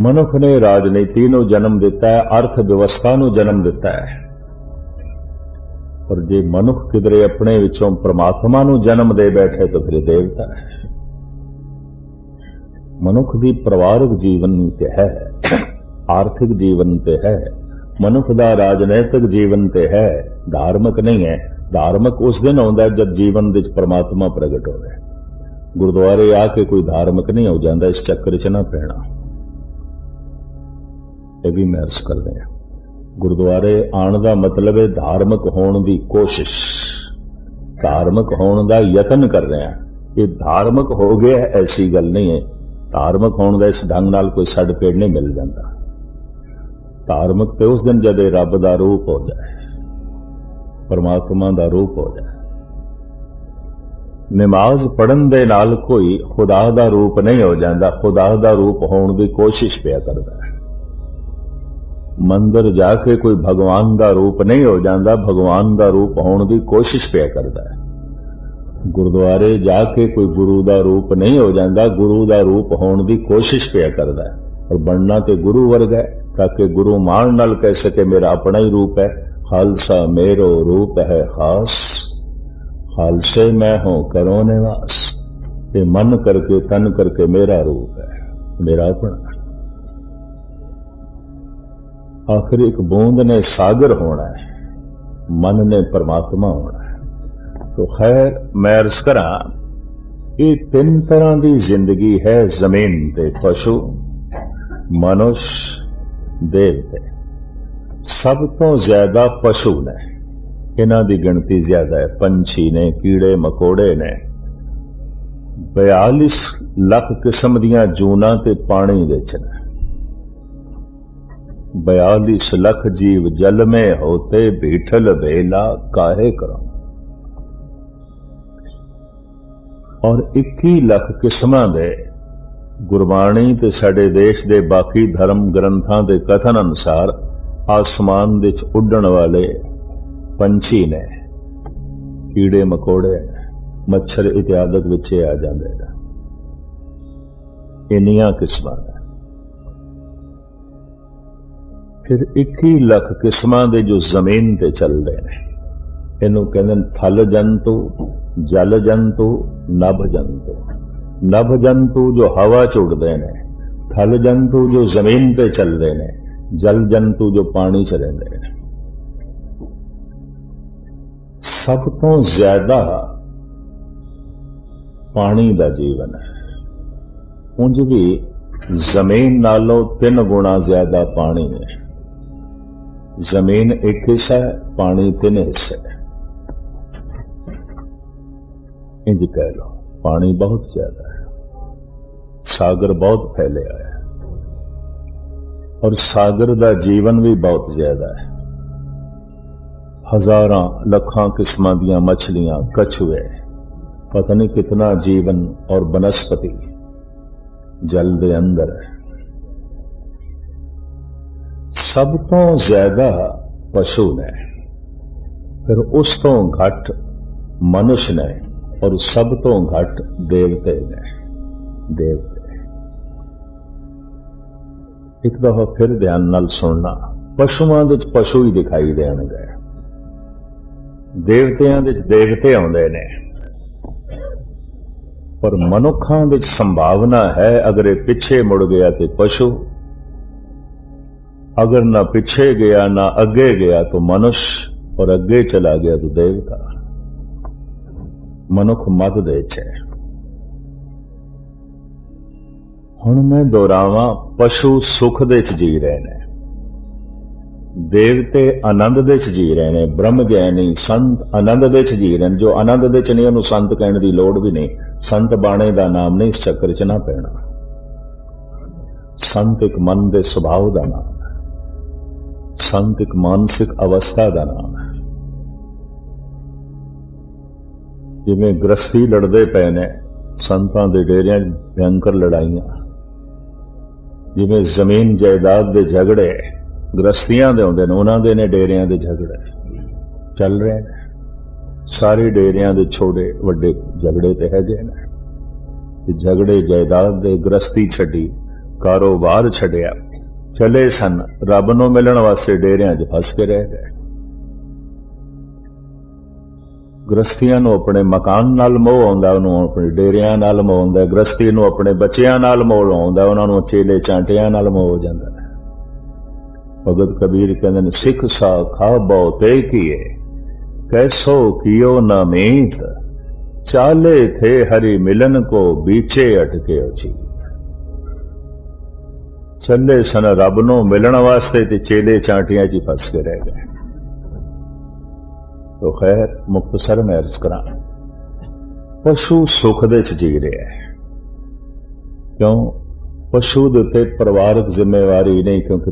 ਮਨੁੱਖ ਨੇ ਰਾਜਨੀਤੀ ਨੂੰ ਜਨਮ ਦਿੱਤਾ ਹੈ, ਅਰਥ ਵਿਵਸਥਾ ਨੂੰ ਜਨਮ ਦਿੱਤਾ ਹੈ। ਪਰ ਜੇ ਮਨੁੱਖ ਕਿਧਰੇ ਆਪਣੇ ਵਿੱਚੋਂ ਪ੍ਰਮਾਤਮਾ ਨੂੰ ਜਨਮ ਦੇ ਬੈਠੇ ਤਾਂ ਫਿਰ ਦੇਵਤਾ ਹੈ। ਮਨੁੱਖ ਦੀ ਪਰਿਵਾਰਕ ਜੀਵਨ ਤੇ ਹੈ, ਆਰਥਿਕ ਜੀਵਨ ਤੇ ਹੈ, ਮਨੁੱਖ ਦਾ ਰਾਜਨੈਤਿਕ ਜੀਵਨ ਤੇ ਹੈ, ਧਾਰਮਿਕ ਨਹੀਂ ਹੈ। ਧਾਰਮਿਕ ਉਸ ਦਿਨ ਆਉਂਦਾ ਜਦ ਜੀਵਨ ਵਿੱਚ ਪ੍ਰਮਾਤਮਾ ਪ੍ਰਗਟ ਹੋਵੇ। ਗੁਰਦੁਆਰੇ ਆ ਕੇ ਕੋਈ ਧਾਰਮਿਕ ਨਹੀਂ ਹੋ ਜਾਂਦਾ, ਇਸ ਚੱਕਰ 'ਚ ਨਾ ਪੈਣਾ। ਇਹ ਵੀ ਮੈਂ ਅਰਜ਼ ਕਰਦੇ ਹਾਂ। ਗੁਰਦੁਆਰੇ ਆਉਣ ਦਾ ਮਤਲਬ ਹੈ ਧਾਰਮਿਕ ਹੋਣ ਦੀ ਕੋਸ਼ਿਸ਼। ਧਾਰਮਿਕ ਹੋਣ ਦਾ ਯਤਨ ਕਰ ਰਿਹਾ ਇਹ ਧਾਰਮਿਕ ਹੋ ਗਿਆ ਐਸੀ ਗੱਲ ਨਹੀਂ ਹੈ। ਧਾਰਮਿਕ ਹੋਣ ਦਾ ਇਸ ਢੰਗ ਨਾਲ ਕੋਈ ਸਰਟੀਫਿਕੇਟ ਨਹੀਂ ਮਿਲ ਜਾਂਦਾ। ਧਾਰਮਿਕ ਤੇ ਉਸ ਦਿਨ ਜਦ ਰੱਬ ਦਾ ਰੂਪ ਹੋ ਜਾਏ, ਪਰਮਾਤਮਾ ਦਾ ਰੂਪ ਹੋ ਜਾਏ, ਨਮਾਜ਼ ਪੜਨ ਦੇ ਨਾਲ ਕੋਈ ਖੁਦਾ ਦਾ ਰੂਪ ਨਹੀਂ ਹੋ ਜਾਂਦਾ। ਖੁਦਾ ਦਾ ਰੂਪ ਹੋਣ ਦੀ ਕੋਸ਼ਿਸ਼ ਪਿਆ ਕਰਦਾ ਮੰਦਰ ਜਾ ਕੇ ਕੋਈ ਭਗਵਾਨ ਦਾ ਰੂਪ ਨਹੀਂ ਹੋ ਜਾਂਦਾ, ਭਗਵਾਨ ਦਾ ਰੂਪ ਹੋਣ ਦੀ ਕੋਸ਼ਿਸ਼ ਪਿਆ ਕਰਦਾ ਹੈ। ਗੁਰਦੁਆਰੇ ਜਾ ਕੇ ਕੋਈ ਗੁਰੂ ਦਾ ਰੂਪ ਨਹੀਂ ਹੋ ਜਾਂਦਾ, ਗੁਰੂ ਦਾ ਰੂਪ ਹੋਣ ਦੀ ਕੋਸ਼ਿਸ਼ ਪਿਆ ਕਰਦਾ ਹੈ। ਔਰ ਬਣਨਾ ਤੇ ਗੁਰੂ ਵਰਗ ਹੈ, ਤਾਂ ਕਿ ਗੁਰੂ ਮਾਣ ਨਾਲ ਕਹਿ ਸਕੇ, ਮੇਰਾ ਆਪਣਾ ਹੀ ਰੂਪ ਹੈ। ਖਾਲਸਾ ਮੇਰੋ ਰੂਪ ਹੈ ਖਾਸ। ਖਾਲਸੇ ਮੈਂ ਹੂੰ ਕਰੋ ਨਿਵਾਸ। ਤੇ ਮਨ ਕਰਕੇ, ਤਨ ਕਰਕੇ ਮੇਰਾ ਰੂਪ ਹੈ। ਮੇਰਾ ਆਪਣਾ ਆਖਿਰ ਇੱਕ ਬੂੰਦ ਨੇ ਸਾਗਰ ਹੋਣਾ ਹੈ, ਮਨ ਨੇ ਪਰਮਾਤਮਾ ਹੋਣਾ ਹੈ। ਤੋ ਖੈਰ, ਮੈਂ ਅਰਜ਼ ਕਰਾਂ, ਇਹ ਤਿੰਨ ਤਰ੍ਹਾਂ ਦੀ ਜ਼ਿੰਦਗੀ ਹੈ ਜ਼ਮੀਨ ਤੇ ਪਸ਼ੂ, ਮਨੁਸ਼ ਦੇਵਤੇ ਸਭ ਤੋਂ ਜ਼ਿਆਦਾ ਪਸ਼ੂ ਨੇ। ਇਹਨਾਂ ਦੀ ਗਿਣਤੀ ਜ਼ਿਆਦਾ ਹੈ। ਪੰਛੀ ਨੇ, ਕੀੜੇ, ਮਕੋੜੇ ਨੇ। 42 ਲੱਖ ਕਿਸਮ ਦੀਆਂ ਜੂਨਾਂ ਤੇ ਪਾਣੀ ਵਿੱਚ ਨੇ। 42 ਲੱਖ ਜੀਵ ਜਲ में होते बीठल बेला काहे करो ਔਰ 21 ਲੱਖ ਕਿਸਮਾਂ ਦੇ ਗੁਰਬਾਣੀ ਤੇ ਸਾਡੇ ਦੇਸ਼ ਦੇ ਬਾਕੀ ਧਰਮ ਗ੍ਰੰਥਾਂ ਦੇ ਕਥਨ ਅਨੁਸਾਰ ਆਸਮਾਨ ਵਿੱਚ ਉੱਡਣ ਵਾਲੇ ਪੰਛੀ ਨੇ ਕੀੜੇ ਮਕੌੜੇ ਮੱਛਰ ਇਤਿਆਦਿਕ ਵਿੱਚ ਆ ਜਾਂਦੇ ਨੇ ਇੰਨੀਆਂ ਕਿਸਮਾਂ ਨੇ ਫਿਰ 21 ਲੱਖ ਕਿਸਮਾਂ ਦੇ ਜੋ ਜ਼ਮੀਨ ਤੇ ਚੱਲਦੇ ਨੇ, ਇਹਨੂੰ ਕਹਿੰਦੇ ਨੇ ਥਲ ਜੰਤੂ, ਜਲ ਜੰਤੂ, ਨਭ ਜੰਤੂ। ਨਭ ਜੰਤੂ ਜੋ ਹਵਾ ਚ ਉੱਡਦੇ ਨੇ, ਥਲ ਜੰਤੂ ਜੋ ਜ਼ਮੀਨ ਤੇ ਚੱਲਦੇ ਨੇ, ਜਲ ਜੰਤੂ ਜੋ ਪਾਣੀ ਚ ਰਹਿੰਦੇ ਨੇ। ਸਭ ਤੋਂ ਜ਼ਿਆਦਾ ਪਾਣੀ ਦਾ ਜੀਵਨ ਹੈ। ਉਂਝ ਵੀ ਜ਼ਮੀਨ ਨਾਲੋਂ ਤਿੰਨ ਗੁਣਾ ਜ਼ਿਆਦਾ ਪਾਣੀ ਹੈ। ਜ਼ਮੀਨ ਇੱਕ ਹਿੱਸਾ ਹੈ, ਪਾਣੀ ਤਿੰਨ ਹਿੱਸੇ ਹੈ। ਇੰਜ ਕਹਿ ਲਓ, ਪਾਣੀ ਬਹੁਤ ਜ਼ਿਆਦਾ ਹੈ, ਸਾਗਰ ਬਹੁਤ ਫੈਲਿਆ ਹੈ, ਔਰ ਸਾਗਰ ਦਾ ਜੀਵਨ ਵੀ ਬਹੁਤ ਜ਼ਿਆਦਾ ਹੈ। ਹਜ਼ਾਰਾਂ ਲੱਖਾਂ ਕਿਸਮਾਂ ਦੀਆਂ ਮੱਛਲੀਆਂ ਕਛੂਏ ਪਤਾ ਨਹੀਂ ਕਿਤਨਾ ਜੀਵਨ ਔਰ ਬਨਸਪਤੀ ਜਲ ਦੇ ਅੰਦਰ ਹੈ। ਸਭ ਤੋਂ ਜ਼ਿਆਦਾ ਪਸ਼ੂ ਨੇ। ਫਿਰ ਉਸ ਤੋਂ ਘੱਟ ਮਨੁਸ਼ ਨੇ ਔਰ ਸਭ ਤੋਂ ਘੱਟ ਦੇਵਤੇ ਨੇ। ਦੇਵਤੇ। ਇੱਕ ਦਫਾ ਫਿਰ ਧਿਆਨ ਨਾਲ ਸੁਣਨਾ। ਪਸ਼ੂਆਂ ਦੇ ਵਿੱਚ ਪਸ਼ੂ ਹੀ ਦਿਖਾਈ ਦੇਣਗੇ। ਦੇਵਤਿਆਂ ਦੇ ਵਿੱਚ ਦੇਵਤੇ ਆਉਂਦੇ ਨੇ। ਪਰ ਮਨੁੱਖਾਂ ਵਿੱਚ ਸੰਭਾਵਨਾ ਹੈ ਅਗਰ ਇਹ ਪਿੱਛੇ ਮੁੜ ਗਿਆ ਤੇ ਪਸ਼ੂ अगर ना पीछे गया ना आगे गया तो मनुष्य और अगे चला गया तो देवता मनुख मत ਦੇ ਚ ਹੈ ਹੁਣ ਮੈਂ ਦੁਹਰਾਵਾਂ ਪਸ਼ੂ ਸੁਖ ਦੇ ਚ ਜੀ ਰਹੇ ਨੇ ਦੇਵਤੇ ਆਨੰਦ ਦੇ ਚ ਜੀ ਰਹੇ ਨੇ ਬ੍ਰਹਮ ਗਿਆਨੀ ਸੰਤ ਆਨੰਦ ਦੇ ਚ ਜੀ ਰਹੇ ਨੇ ਜੋ ਆਨੰਦ ਦੇ ਚ ਨਹੀਂ ਉਹਨੂੰ ਸੰਤ ਕਹਿਣ ਦੀ ਲੋੜ ਵੀ ਨਹੀਂ ਸੰਤ ਬਾਣੇ ਦਾ ਨਾਮ ਨਹੀਂ ਇਸ ਚੱਕਰ ਚ ਨਾ ਪੈਣਾ ਸੰਤ ਇੱਕ ਮਨ ਦੇ ਸੁਭਾਅ ਦਾ ਨਾਮ ਹੈ ਸੰਤ ਇੱਕ ਮਾਨਸਿਕ ਅਵਸਥਾ ਦਾ ਨਾਮ ਹੈ। ਜਿਵੇਂ ਗ੍ਰਸਤੀ ਲੜਦੇ ਪਏ ਨੇ, ਸੰਤਾਂ ਦੇ ਡੇਰਿਆਂ 'ਚ ਭਿਅੰਕਰ ਲੜਾਈਆਂ। ਜਿਵੇਂ ਜ਼ਮੀਨ ਜਾਇਦਾਦ ਦੇ ਝਗੜੇ ਗ੍ਰਸਤੀਆਂ ਦੇ ਹੁੰਦੇ ਨੇ, ਉਹਨਾਂ ਦੇ ਨੇ ਡੇਰਿਆਂ ਦੇ ਝਗੜੇ ਚੱਲ ਰਹੇ ਨੇ। ਸਾਰੇ ਡੇਰਿਆਂ ਦੇ ਛੋਟੇ ਵੱਡੇ ਝਗੜੇ ਤੇ ਹੈਗੇ ਨੇ। ਤੇ ਝਗੜੇ ਜਾਇਦਾਦ ਦੇ ਗ੍ਰਸਤੀ ਛੱਡੀ, ਕਾਰੋਬਾਰ ਛੱਡਿਆ। ਚਲੇ ਸਨ, ਰੱਬ ਨੂੰ ਮਿਲਣ ਵਾਸਤੇ ਡੇਰਿਆਂ 'ਚ ਫਸ ਕੇ ਰਹਿ ਗਏ। ਗ੍ਰਸਤੀਆਂ ਨੂੰ ਆਪਣੇ ਮਕਾਨ ਨਾਲ ਮੋਹ ਆਉਂਦਾ, ਉਹਨੂੰ ਆਪਣੇ ਡੇਰਿਆਂ ਨਾਲ ਮੋਹ ਆਉਂਦਾ ਗ੍ਰਸਤੀ ਨੂੰ ਆਪਣੇ ਬੱਚਿਆਂ ਨਾਲ ਮੋਹ ਆਉਂਦਾ, ਉਹਨਾਂ ਨੂੰ ਚੇਲੇ ਚਾਂਟਿਆਂ ਨਾਲ ਮੋਹ ਹੋ ਜਾਂਦਾ ਭਗਤ ਕਬੀਰ ਕਹਿੰਦੇ ਨੇ, ਸਿੱਖ ਸਾ ਖਾਬੋ ਕੀਏ ਕੈਸੋ ਕੀਓ ਨਾ ਮੀਤ, ਚਾਲੇ ਥੇ ਹਰੀ ਮਿਲਨ ਕੋ ਬੀਚੇ ਅਟਕੇ ਉਚੀ ਚੱਲੇ ਸਨ ਰੱਬ ਨੂੰ ਮਿਲਣ ਵਾਸਤੇ ਤੇ ਚੇਲੇ ਚਾਂਟੀਆਂ 'ਚ ਹੀ ਫਸ ਕੇ ਰਹਿ ਗਏ। ਤੋ ਖੈਰ ਮੁਖਤਸਰ ਮੈਂ ਅਰਜ਼ ਕਰਾਂ, ਪਸ਼ੂ ਸੁਖ ਦੇ ਚ ਜੀ ਰਿਹਾ ਹੈ। ਕਿਉਂ? ਪਸ਼ੂ ਦੇ ਉੱਤੇ ਪਰਿਵਾਰਕ ਜ਼ਿੰਮੇਵਾਰੀ ਨਹੀਂ, ਕਿਉਂਕਿ